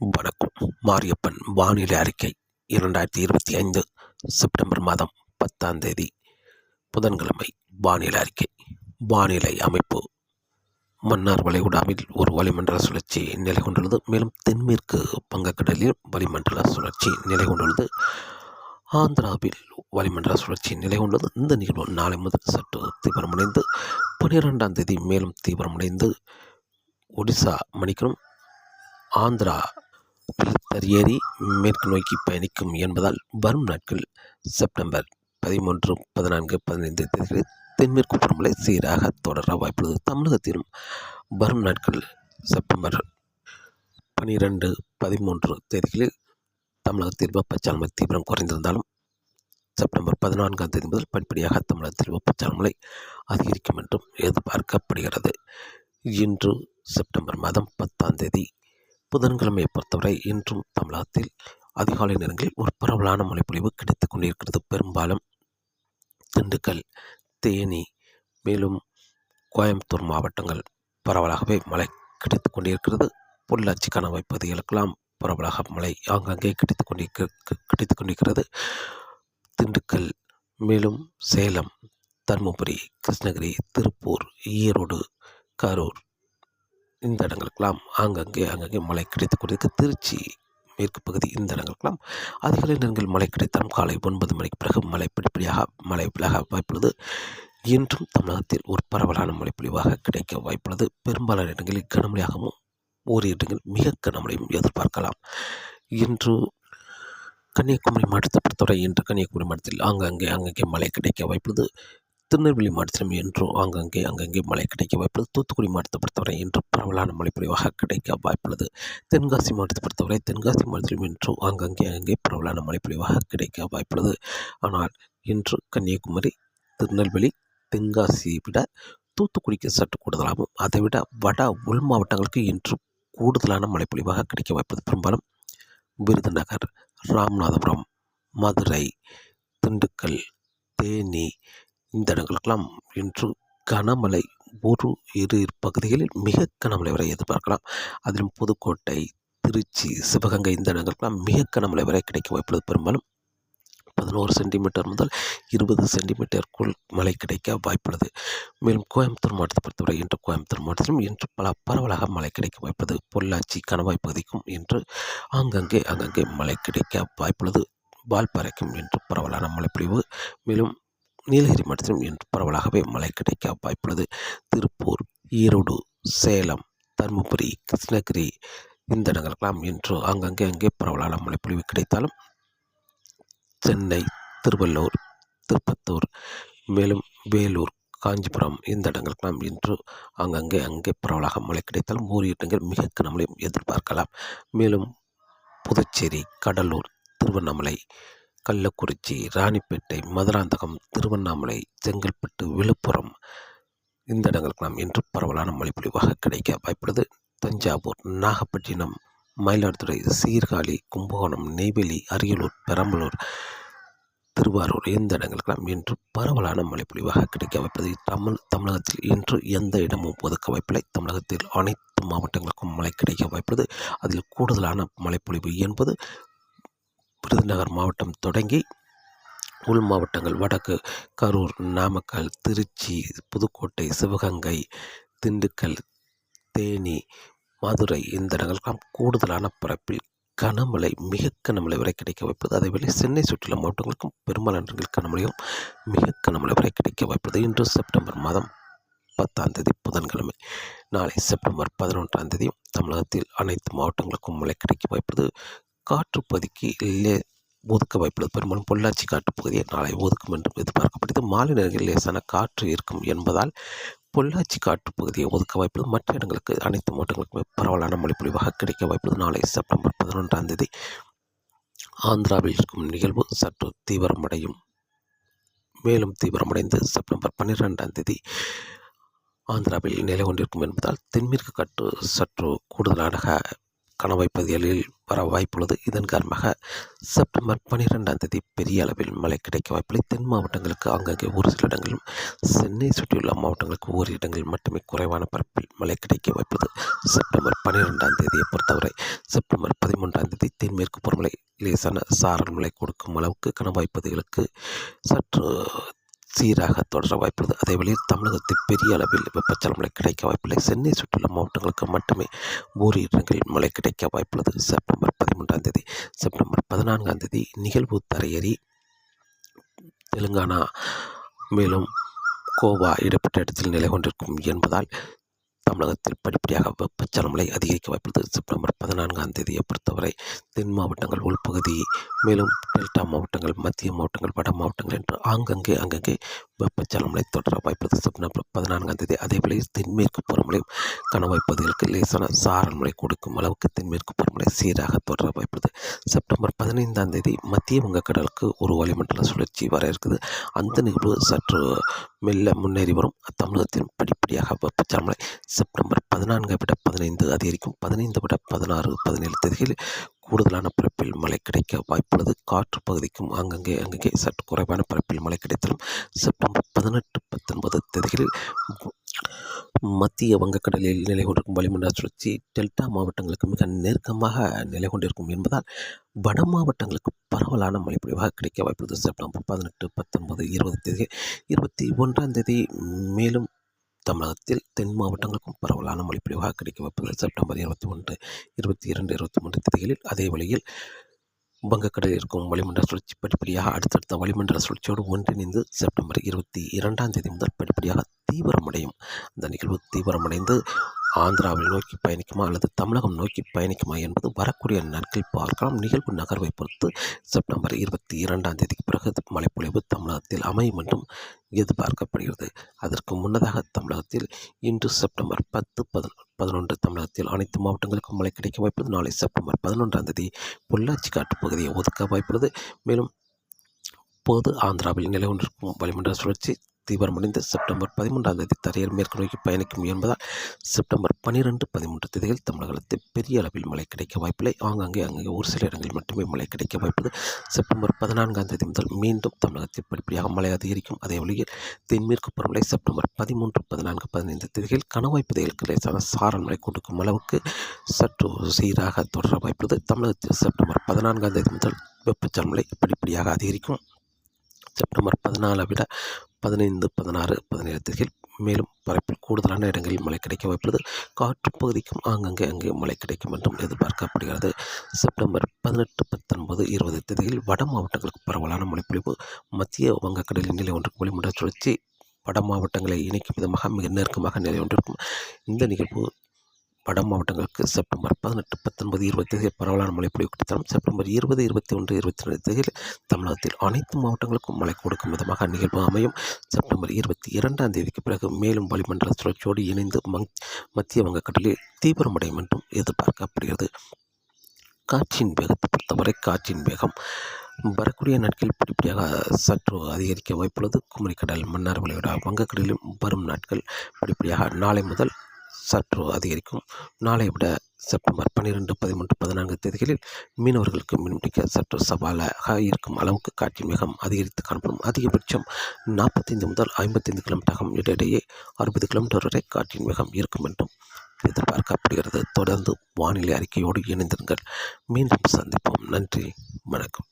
வணக்கம். மாரியப்பன் வானிலை அறிக்கை இரண்டாயிரத்தி இருபத்தி ஐந்து செப்டம்பர் மாதம் பத்தாம் தேதி. புதன்கிழமை வானிலை அறிக்கை. வானிலை அமைப்பு. மன்னார் வளைகுடாவில் ஒரு வளிமண்டல சுழற்சி நிலை கொண்டுள்ளது மேலும் தென்மேற்கு வங்கக்கடலில் வளிமண்டல சுழற்சி நிலை கொண்டுள்ளது ஆந்திராவில் வளிமண்டல சுழற்சி நிலை கொண்டுள்ளது இந்த நிகழ்வு நாளை முதல் சற்று தீவிரமடைந்து பனிரெண்டாம் தேதி மேலும் தீவிரமடைந்து ஒடிசா மணிக்கணும் ஆந்திரா ஏறி மேற்கு நோக்கி பயணிக்கும் என்பதால் வரும் நாட்கள் செப்டம்பர் பதிமூன்று பதினான்கு பதினைந்து தேதிகளில் தென்மேற்கு பருவமழை சீராக தொடர வாய்ப்புள்ளது. தமிழகத்திலும் வரும் நாட்கள் செப்டம்பர் பனிரெண்டு பதிமூன்று தேதிகளில் தமிழகத்தில் வெப்பச்சலமை தீவிரம் குறைந்திருந்தாலும் செப்டம்பர் பதினான்காம் தேதி முதல் படிப்படியாக தமிழகத்தில் வெப்பச்சலமலை அதிகரிக்கும் என்றும் எதிர்பார்க்கப்படுகிறது. இன்று செப்டம்பர் மாதம் பத்தாம் தேதி புதன்கிழமையை பொறுத்தவரை இன்றும் தமிழகத்தில் அதிகாலை நேரங்களில் ஒரு பரவலான மழைப்பொழிவு கிடைத்துக் கொண்டிருக்கிறது. பெரும்பாலும் திண்டுக்கல் தேனி மேலும் கோயம்புத்தூர் மாவட்டங்கள் பரவலாகவே மழை கிடைத்துக் கொண்டிருக்கிறது. பொள்ளாச்சிக்கான பகுதிகளுக்கெல்லாம் பரவலாக மழை ஆங்காங்கே கிடைத்துக் கொண்டிருக்க கிடைத்துக் கொண்டிருக்கிறது. திண்டுக்கல் மேலும் சேலம் தருமபுரி கிருஷ்ணகிரி திருப்பூர் ஈரோடு கரூர் இந்த இடங்களுக்கெல்லாம் ஆங்கங்கே அங்கங்கே மழை கிடைத்து கொண்டிருக்கு திருச்சி மேற்கு பகுதி இந்த இடங்களுக்கெல்லாம் அதிகாலை நேரங்கள் மழை கிடைத்தாலும் காலை ஒன்பது மணிக்கு பிறகு மழை படிப்படியாக மழை விலக வாய்ப்புள்ளது. இன்றும் தமிழகத்தில் ஒரு பரவலான மழைப்பொழிவாக கிடைக்க வாய்ப்புள்ளது. பெரும்பாலான இடங்களில் கனமழையாகவும் ஓரிரு இடங்கள் மிக கனமழையும் எதிர்பார்க்கலாம். இன்று கன்னியாகுமரி மாவட்டத்தை பொறுத்தவரை இன்று கன்னியாகுமரி மாவட்டத்தில் ஆங்காங்கே அங்கங்கே மழை கிடைக்க வாய்ப்புள்ளது. திருநெல்வேலி மாவட்டத்திலும் என்றும் அங்கங்கே அங்கங்கே மழை கிடைக்க வாய்ப்புள்ளது. தூத்துக்குடி மாவட்டத்தை பொறுத்தவரை இன்று பரவலான மழை பொழிவாக கிடைக்க வாய்ப்புள்ளது. தென்காசி மாவட்டத்தை பொறுத்தவரை தென்காசி மாவட்டத்திலும் என்றும் அங்கங்கே அங்கே பரவலான மழை பொழிவாக கிடைக்க வாய்ப்புள்ளது. ஆனால் இன்று கன்னியாகுமரி திருநெல்வேலி தென்காசியை விட தூத்துக்குடிக்கு சற்று கூடுதலாகவும் அதைவிட வட உள் மாவட்டங்களுக்கு இன்று கூடுதலான மழைப்பொழிவாக கிடைக்க வாய்ப்பது பெரும்பாலும் விருதுநகர் ராமநாதபுரம் மதுரை திண்டுக்கல் தேனி இந்த இடங்களுக்கெல்லாம் இன்று கனமழை ஒரு இரு பகுதிகளில் மிக கனமழை வரை எதிர்பார்க்கலாம். அதிலும் புதுக்கோட்டை திருச்சி சிவகங்கை இந்த இடங்களுக்கெல்லாம் மிக கனமழை வரை கிடைக்க வாய்ப்புள்ளது. பெரும்பாலும் பதினோரு சென்டிமீட்டர் முதல் இருபது சென்டிமீட்டருக்குள் மழை கிடைக்க வாய்ப்புள்ளது. மேலும் கோயம்புத்தூர் மாவட்டத்தை பொறுத்தவரை இன்று கோயம்புத்தூர் மாவட்டத்திலும் இன்று பல பரவலாக மழை கிடைக்க வாய்ப்புள்ளது. பொள்ளாச்சி கணவாய் பகுதிக்கும் இன்று ஆங்கங்கே அங்கங்கே மழை கிடைக்க வாய்ப்புள்ளது. வால்பாறைக்கும் இன்று பரவலான மழைப்பொழிவு. மேலும் நீலகிரி மாவட்டத்திலும் இன்று பரவலாகவே மழை கிடைக்க வாய்ப்புள்ளது. திருப்பூர் ஈரோடு சேலம் தருமபுரி கிருஷ்ணகிரி இந்த இடங்களுக்கெல்லாம் இன்று அங்கங்கே அங்கே பரவலான மழைப்பொழிவு கிடைத்தாலும் சென்னை திருவள்ளூர் திருப்பத்தூர் மேலும் வேலூர் காஞ்சிபுரம் இந்த இடங்களுக்கெல்லாம் இன்று அங்கங்கே அங்கே பரவலாக மழை கிடைத்தாலும் ஓரிரு இடங்கள் மிக கனமழையும் எதிர்பார்க்கலாம். மேலும் புதுச்சேரி கடலூர் திருவண்ணாமலை கள்ளக்குறிச்சி ராணிப்பேட்டை மதுராந்தகம் திருவண்ணாமலை செங்கல்பட்டு விழுப்புரம். இந்த இடங்களுக்கெல்லாம் இன்று பரவலான மழைப்பொழிவாக கிடைக்க வாய்ப்புள்ளது. தஞ்சாவூர் நாகப்பட்டினம் மயிலாடுதுறை சீர்காழி கும்பகோணம் நெய்வேலி அரியலூர் பெரம்பலூர் திருவாரூர். இந்த இடங்களுக்கெல்லாம் இன்று பரவலான மழைப்பொழிவாக கிடைக்க வாய்ப்பது தமிழ் தமிழகத்தில் இன்று எந்த இடமும் ஒதுக்க வாய்ப்பில்லை. தமிழகத்தில் அனைத்து மாவட்டங்களுக்கும் மழை கிடைக்க வாய்ப்புள்ளது. அதில் கூடுதலான மழைப்பொழிவு என்பது விருதுநகர் மாவட்டம் தொடங்கி உள் மாவட்டங்கள் வடக்கு கரூர் நாமக்கல் திருச்சி புதுக்கோட்டை சிவகங்கை திண்டுக்கல் தேனி மதுரை இந்த இடங்களுக்கெல்லாம் கூடுதலான பரப்பில் கனமழை மிக கனமழை வரை கிடைக்க வாய்ப்பது அதேவேளை சென்னை சுற்றுலா மாவட்டங்களுக்கும் பெரும்பாலான கனமழையும் மிக கனமழை வரை கிடைக்க வாய்ப்பது இன்று செப்டம்பர் மாதம் பத்தாம் தேதி புதன்கிழமை நாளை செப்டம்பர் பதினொன்றாம் தேதி தமிழகத்தில் அனைத்து மாவட்டங்களுக்கும் மழை கிடைக்க வாய்ப்பது காற்றுப்பகுதிக்கு லே ஒதுக்க வாய்ப்புள்ளது. பெரும்பாலும் பொள்ளாச்சி காட்டுப்பகுதியை நாளை ஒதுக்கும் என்றும் எதிர்பார்க்கப்படுது மாலை நேரங்களில் லேசான காற்று இருக்கும் என்பதால் பொள்ளாச்சி காற்று பகுதியை ஒதுக்க வாய்ப்புள்ளது. மற்ற இடங்களுக்கு அனைத்து மாவட்டங்களுக்குமே பரவலான மழைப்பொழிவாக கிடைக்க வாய்ப்புள்ளது. நாளை செப்டம்பர் பதினொன்றாம் தேதி ஆந்திராவில் இருக்கும் நிகழ்வு சற்று தீவிரமடையும். மேலும் தீவிரமடைந்து செப்டம்பர் பன்னிரெண்டாம் தேதி ஆந்திராவில் நிலை கொண்டிருக்கும் என்பதால் தென்மேற்கு காற்று சற்று கூடுதலாக கணவாய் பகுதிகளில் வர வாய்ப்புள்ளது. இதன் காரணமாக செப்டம்பர் பன்னிரெண்டாம் தேதி பெரிய அளவில் மழை கிடைக்க வாய்ப்பில்லை. தென் மாவட்டங்களுக்கு அங்கங்கே ஒரு சில இடங்களிலும் சென்னை சுற்றியுள்ள மாவட்டங்களுக்கு ஒரு இடங்களில் மட்டுமே குறைவான பரப்பில் மழை கிடைக்க வாய்ப்புள்ளது. செப்டம்பர் பன்னிரெண்டாம் தேதியை பொறுத்தவரை செப்டம்பர் பதிமூன்றாம் தேதி தென்மேற்கு புறமலை லேசான சாரல் மழை கொடுக்கும் அளவுக்கு கணவாய் பகுதிகளுக்கு சற்று சீராக தொடர வாய்ப்புள்ளது. அதே வழியில் தமிழகத்தில் பெரிய அளவில் வெப்பச்சல மழை கிடைக்க வாய்ப்பில்லை. சென்னை சுற்றியுள்ள மாவட்டங்களுக்கு மட்டுமே ஓரிரு இடங்களில் மழை கிடைக்க வாய்ப்புள்ளது. செப்டம்பர் பதிமூன்றாம் தேதி செப்டம்பர் பதினான்காம் தேதி நிகழ்வு தரையேறி தெலுங்கானா மேலும் கோவா இடைப்பட்ட இடத்தில் நிலை கொண்டிருக்கும் என்பதால் தமிழகத்தில் படிப்படியாக வெப்பச்சலன அதிகரிக்க வாய்ப்புள்ளது. செப்டம்பர் பதினான்காம் தேதியை பொறுத்தவரை தென் மாவட்டங்கள் உள்பகுதி மேலும் டெல்டா மாவட்டங்கள் மத்திய மாவட்டங்கள் வட மாவட்டங்கள் என்று ஆங்கங்கே அங்கங்கே வெப்பச்சலன மழை தொடர வாய்ப்புள்ளது. செப்டம்பர் பதினான்காம் தேதி அதேபோல தென்மேற்கு புறமலை கணவாய் பகுதிகளுக்கு லேசான சாரல் மழை கொடுக்கும் அளவுக்கு தென்மேற்கு பருவமழை சீராக தொடர வாய்ப்புள்ளது. செப்டம்பர் பதினைந்தாம் தேதி மத்திய வங்கக்கடலுக்கு ஒரு வளிமண்டல சுழற்சி வர இருக்குது. அந்த நிகழ்வு சற்று மெல்ல முன்னேறி வரும். தமிழகத்தின் படிப்படியாக வெப்பச்சலன மழை செப்டம்பர் பதினான்கை விட பதினைந்து அதிகரிக்கும். பதினைந்து விட பதினாறு பதினேழு தேதிகளில் கூடுதலான பரப்பில் மழை கிடைக்க வாய்ப்புள்ளது. காற்று பகுதிக்கும் அங்கங்கே அங்கங்கே சற்று குறைவான பரப்பில் மழை கிடைத்தாலும் செப்டம்பர் பதினெட்டு பத்தொன்பது தேதிகளில் மத்திய வங்கக்கடலில் நிலை கொண்டிருக்கும் வளிமண்டல சுழற்சி டெல்டா மாவட்டங்களுக்கு மிக நெருக்கமாக நிலை கொண்டிருக்கும் என்பதால் வட மாவட்டங்களுக்கு பரவலான மழைப்பொழிவாக கிடைக்க வாய்ப்புள்ளது செப்டம்பர் பதினெட்டு பத்தொன்பது இருபது தேதி இருபத்தி ஒன்றாம் தேதி மேலும் தமிழகத்தில் தென் மாவட்டங்களுக்கும் பரவலான மழைப்பொழிவாக கிடைக்க வைப்பது செப்டம்பர் இருபத்தி ஒன்று இருபத்தி இரண்டு இருபத்தி மூன்று தேதிகளில் அதே வழியில் வங்கக்கடலில் இருக்கும் வளிமண்டல சுழற்சி படிப்படியாக அடுத்தடுத்த வளிமண்டல சுழற்சியோடு ஒன்றிணைந்து செப்டம்பர் இருபத்தி இரண்டாம் தேதி முதல் படிப்படியாக தீவிரமடையும். அந்த நிகழ்வு தீவிரமடைந்து ஆந்திராவில் நோக்கி பயணிக்குமா அல்லது தமிழகம் நோக்கி பயணிக்குமா என்பது வரக்கூடிய நாட்கள் பார்க்கலாம். நிகழ்வு நகர்வை பொறுத்து செப்டம்பர் இருபத்தி இரண்டாம் தேதிக்கு பிறகு மழைப்பொழிவு தமிழகத்தில் அமையும் என்றும் எதிர்பார்க்கப்படுகிறது. அதற்கு முன்னதாக தமிழகத்தில் இன்று செப்டம்பர் பத்து பதினொன்று பதினொன்று தமிழகத்தில் அனைத்து மாவட்டங்களுக்கும் மழை கிடைக்க வாய்ப்புள்ளது. நாளை செப்டம்பர் பதினொன்றாம் தேதி பொள்ளாச்சி காட்டு பகுதியை ஒதுக்க வாய்ப்புள்ளது. மேலும் பொது ஆந்திராவில் நிலை கொண்டிருக்கும் வளிமண்டல சுழற்சி தீவிரமடைந்து செப்டம்பர் பதிமூன்றாம் தேதி தரையில் மேற்கு நோக்கி பயணிக்கும் என்பதால் செப்டம்பர் பனிரெண்டு பதிமூன்று தேதிகள் தமிழகத்தில் பெரிய அளவில் மழை கிடைக்க வாய்ப்பில்லை. ஆங்காங்கே அங்கே ஒரு சில இடங்களில் மட்டுமே மழை கிடைக்க வாய்ப்புள்ளது. செப்டம்பர் பதினான்காம் தேதி முதல் மீண்டும் தமிழகத்தில் படிப்படியாக மழை அதிகரிக்கும். அதே வழியில் தென்மேற்கு பருவமழை செப்டம்பர் பதிமூன்று பதினான்கு பதினைந்து தேதிகள் கணவாய் பகுதிகளுக்கு லேசான சாரல் மழை கொடுக்கும் அளவுக்கு சற்று சீராக தொடர வாய்ப்புள்ளது. தமிழகத்தில் செப்டம்பர் பதினான்காம் தேதி முதல் வெப்பச்சல் மழை படிப்படியாக அதிகரிக்கும். செப்டம்பர் பதினாலை விட பதினைந்து பதினாறு பதினேழு தேதியில் மேலும் பரப்பில் கூடுதலான இடங்களில் மழை கிடைக்க வாய்ப்புள்ளது. காற்று பகுதிக்கும் ஆங்கங்கே அங்கே மழை கிடைக்கும் என்றும் எதிர்பார்க்கப்படுகிறது. செப்டம்பர் பதினெட்டு பத்தொன்பது இருபது தேதியில் வட மாவட்டங்களுக்கு பரவலான மழைப்பொழிவு. மத்திய வங்கக்கடலில் நிலை ஒன்றுக்கு வளிமண்டல சுழற்சி வட மாவட்டங்களை இணைக்கும் விதமாக மிக நெருக்கமாக நிலை ஒன்றிருக்கும். இந்த நிகழ்வு வட மாவட்டங்களுக்கு செப்டம்பர் பதினெட்டு பத்தொன்பது இருபத்தி தேதி பரவலான மழை பொழிவு செப்டம்பர் இருபது இருபத்தி ஒன்று இருபத்தி ரெண்டு தேதியில் தமிழகத்தில் அனைத்து மாவட்டங்களுக்கும் மழை கொடுக்கும் விதமாக நிகழ்வு அமையும். செப்டம்பர் இருபத்தி இரண்டாம் தேதிக்கு பிறகு மேலும் வளிமண்டல சுழற்சியோடு இணைந்து மங் மத்திய வங்கக்கடலில் தீவிரமடையும் என்றும் எதிர்பார்க்கப்படுகிறது. காற்றின் வேகத்தை பொறுத்தவரை காற்றின் வேகம் வரக்கூடிய நாட்கள் படிப்படியாக சற்று அதிகரிக்க வாய்ப்புள்ளது. குமரிக்கடல் மன்னார் விளையாட வங்கக்கடலிலும் வரும் நாட்கள் படிப்படியாக நாளை முதல் சற்று அதிகரிக்கும். நாளை விட செப்டம்பர் பன்னிரெண்டு பதிமூன்று பதினான்கு தேதிகளில் மீனவர்களுக்கு மீன்பிடிக்க சற்று சவாலாக இருக்கும் அளவுக்கு காற்றின் வேகம் அதிகரித்து காணப்படும். அதிகபட்சம் நாற்பத்தைந்து முதல் ஐம்பத்தைந்து கிலோமீட்டர் இடையிடையே அறுபது கிலோமீட்டர் வரை காற்றின் வேகம் இருக்கும் என்றும் எதிர்பார்க்கப்படுகிறது. தொடர்ந்து வானிலை அறிக்கையோடு இணைந்திருங்கள். மீண்டும் சந்திப்போம். நன்றி. வணக்கம்.